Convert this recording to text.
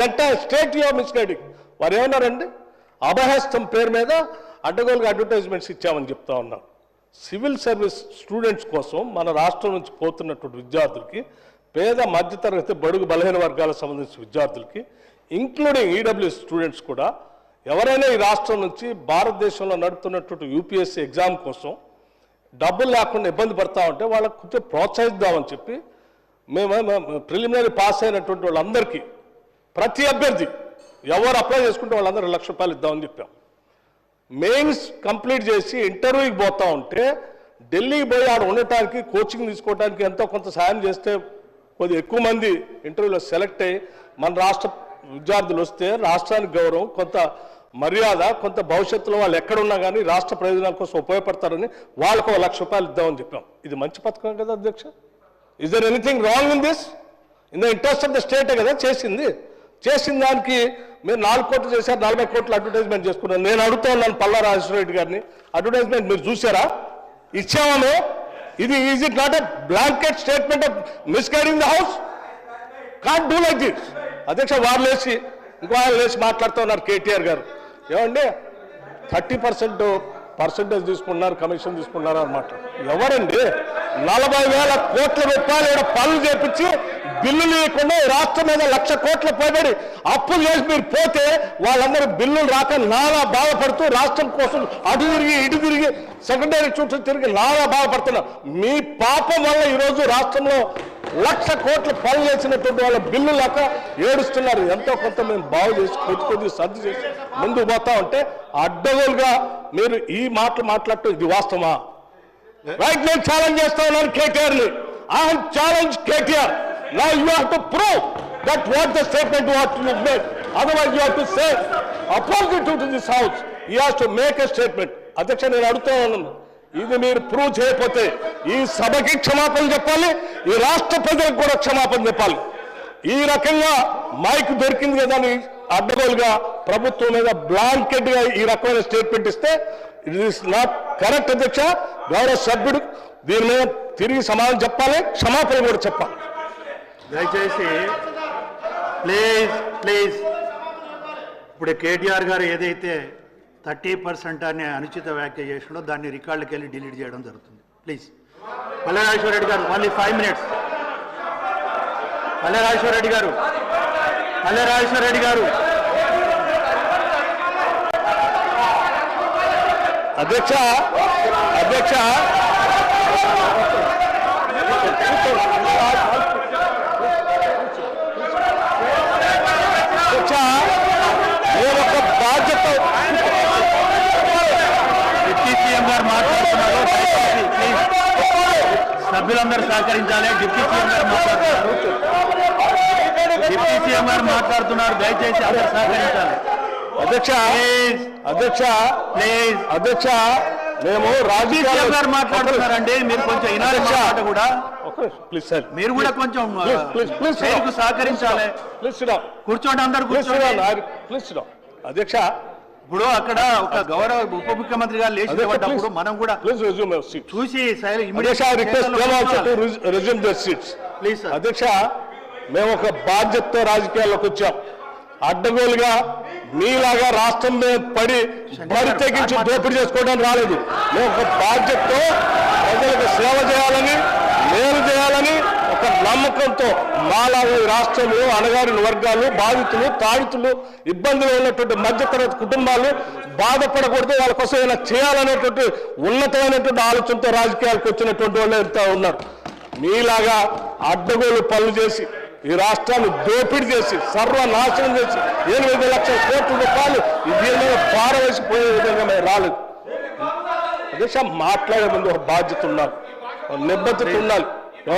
That state you misguiding వారు ఏమన్నారండి అభహస్తం పేరు మీద అడ్డగోలుగా అడ్వర్టైజ్మెంట్స్ ఇచ్చామని చెప్తా ఉన్నారు సివిల్ సర్వీస్ స్టూడెంట్స్ కోసం మన రాష్ట్రం నుంచి పోతున్నటువంటి విద్యార్థులకి పేద మధ్యతరగతి బడుగు బలహీన వర్గాలకు సంబంధించిన విద్యార్థులకి ఇంక్లూడింగ్ ఈడబ్ల్యూ స్టూడెంట్స్ కూడా ఎవరైనా ఈ రాష్ట్రం నుంచి భారతదేశంలో నడుపుతున్నటువంటి యూపీఎస్సీ ఎగ్జామ్ కోసం డబ్బులు లేకుండా ఇబ్బంది పడతా ఉంటే వాళ్ళకు కొంచెం ప్రోత్సహిద్దామని చెప్పి మేము ప్రిలిమినరీ పాస్ అయినటువంటి వాళ్ళందరికీ ప్రతి అభ్యర్థి ఎవరు అప్లై చేసుకుంటే వాళ్ళందరూ లక్ష రూపాయలు ఇద్దామని చెప్పాం. మెయిన్స్ కంప్లీట్ చేసి ఇంటర్వ్యూకి పోతా ఉంటే ఢిల్లీకి పోయి ఆడ ఉండటానికి కోచింగ్ తీసుకోవడానికి ఎంతో కొంత సాయం చేస్తే కొద్ది ఎక్కువ మంది ఇంటర్వ్యూలో సెలెక్ట్ అయ్యి మన రాష్ట్ర విద్యార్థులు వస్తే రాష్ట్రానికి గౌరవం కొంత మర్యాద కొంత భవిష్యత్తులో వాళ్ళు ఎక్కడున్నా కానీ రాష్ట్ర ప్రయోజనాల కోసం ఉపయోగపడతారని వాళ్ళకు ఒక లక్ష రూపాయలు ఇద్దామని చెప్పాం. ఇది మంచి పథకం కదా అధ్యక్ష. Is there anything wrong in this in the interest of the స్టేటే కదా చేసింది. చేసిన దానికి మీరు నాలుగు కోట్లు చేశారు నలభై కోట్లు అడ్వర్టైజ్మెంట్ చేసుకున్నారు. నేను అడుగుతా ఉన్నాను పల్లా రాజేశ్వర రెడ్డి గారిని. అడ్వర్టైజ్మెంట్ మీరు చూసారా ఇచ్చామా? ఇది is it not a blanket statement of misguiding the house can't do like this అధ్యక్ష వారు లేచి ఇంకో ఆయన లేచి మాట్లాడుతూ ఉన్నారు కేటీఆర్ గారు. ఏమండి? థర్టీ పర్సెంట్ పర్సెంటేజ్ తీసుకున్నారు కమిషన్ తీసుకున్నారు అనమాట ఎవరండి? నలభై వేల కోట్ల రూపాయలు ఇక్కడ పనులు చేపించి బిల్లులు ఇవ్వకుండా రాష్ట్రం మీద లక్ష కోట్ల పోబడి అప్పులు చేసి మీరు పోతే వాళ్ళందరూ బిల్లులు రాక నానా బాధపడుతూ రాష్ట్రం కోసం అటు తిరిగి ఇటు తిరిగి సెకండరీ చుట్టూ తిరిగి నానా బాధపడుతున్నారు. మీ పాపం వల్ల ఈరోజు రాష్ట్రంలో లక్ష కోట్ల పనులు చేసినటువంటి వాళ్ళ బిల్లు లేక ఏడుస్తున్నారు. ఎంతో కొంత మేము బాగు చేసి కొద్ది కొద్ది సర్ది చేసి ముందుకు పోతా ఉంటే అడ్డగోలుగా మీరు ఈ మాటలు మాట్లాడటం ఇది వాస్తవమా? రైట్ నేను ఛాలెంజ్ చేస్తా ఉన్నాను కేటీఆర్ని. ఐ ఛాలెంజ్ కేటీఆర్ నా you have to prove that what the statement what you made otherwise you have to say opposite to this house you have to make a statement అధ్యక్ష నేను అడుగుతా ఉన్నాను. ఇది మీరు ప్రూవ్ చేయకపోతే ఈ సభకి క్షమాపణ చెప్పాలి ఈ రాష్ట్ర ప్రజలకు కూడా క్షమాపణ చెప్పాలి. ఈ రకంగా మైక్ దొరికింది కదా అని అడ్డగోలుగా ప్రభుత్వం మీద బ్లాంకెట్గా ఈ రకమైన స్టేట్మెంట్ ఇస్తే ఇట్ ఈస్ నాట్ కరెక్ట్ అధ్యక్ష గౌరవ సభ్యుడు దీని మీద తిరిగి సమాధానం చెప్పాలి క్షమాపణ కూడా చెప్పాలి. దయచేసి ప్లీజ్ ప్లీజ్. ఇప్పుడు కేటీఆర్ గారు ఏదైతే థర్టీ పర్సెంట్ అనే అనుచిత వ్యాఖ్య చేసినో దాన్ని రికార్డుకి వెళ్ళి డిలీట్ చేయడం జరుగుతుంది. ప్లీజ్. పల్లెరాజేశ్వర రెడ్డి గారు only five minutes Palle Rajeshwara Reddy గారు పల్లెరాజేశ్వర రెడ్డి గారు. అధ్యక్ష అధ్యక్ష. అధ్యక్ష నేను ఒక బాధ్యత. డిప్యూటీ సీఎం గారు మాట్లాడుతున్నారు. సభ్యులందరూ సహకరించాలి. డిప్యూటీ సీఎం గారు మాట్లాడుతున్నారు. డిప్యూటీ సీఎం గారు మాట్లాడుతున్నారు. దయచేసి అందరూ సహకరించాలి. అధ్యక్ష అధ్యక్ష ప్లీజ్. అధ్యక్ష మేము సీఎం రాజకీయాలు గారు మాట్లాడుతున్నారండి. మీరు కొంచెం. మాట కూడా ప్లీజ్ సార్. మీరు కూడా కొంచెం. చైర్కు సహకరించాలి. ప్లీజ్ కూర్చోండి అందరు ప్లీజ్ కూర్చోండి. ప్లీజ్ అధ్యక్ష. ఇప్పుడు అక్కడ ఒక గౌరవ ఉప ముఖ్యమంత్రి గారు లేచి అధ్యక్ష నిలబడ్డప్పుడు మనం కూడా ప్లీజ్ రెజ్యూమ్ సీట్ చూసి రెజ్యూమ్ దర్ సీట్స్ ప్లీజ్ అధ్యక్ష మేము ఒక బాధ్యతతో రాజకీయాల్లోకి వచ్చాం. అడ్డగోలుగా మీలాగా రాష్ట్రం మీద పడి బరి తెగించి దోపిడీ చేసుకోవడానికి రాలేదు. మేము ఒక బాధ్యతతో ప్రజలకు సేవ చేయాలని మేలు చేయాలని ఒక నమ్మకంతో మాలాగా ఈ రాష్ట్రంలో అణగారిన వర్గాలు బాధితులు తాడితులు ఇబ్బందులు ఉన్నటువంటి మధ్యతరగతి కుటుంబాలు బాధపడకూడదు. వాళ్ళ కోసం ఏమైనా చేయాలనేటువంటి ఉన్నతమైనటువంటి ఆలోచనతో రాజకీయాలకు వచ్చినటువంటి వాళ్ళు ఉన్నారు. మీలాగా అడ్డగోలు పనులు చేసి ఈ రాష్ట్రాన్ని దోపిడీ చేసి సర్వనాశనం చేసి ఎనిమిది లక్షల కోట్ల రూపాయలు ఈ దీని మీద పారవేసిపోయే విధంగా మేము రాలేదు. అదే మాట్లాడే ముందు ఒక బాధ్యత ఉండాలి. నిబద్ధత ఉండాలి.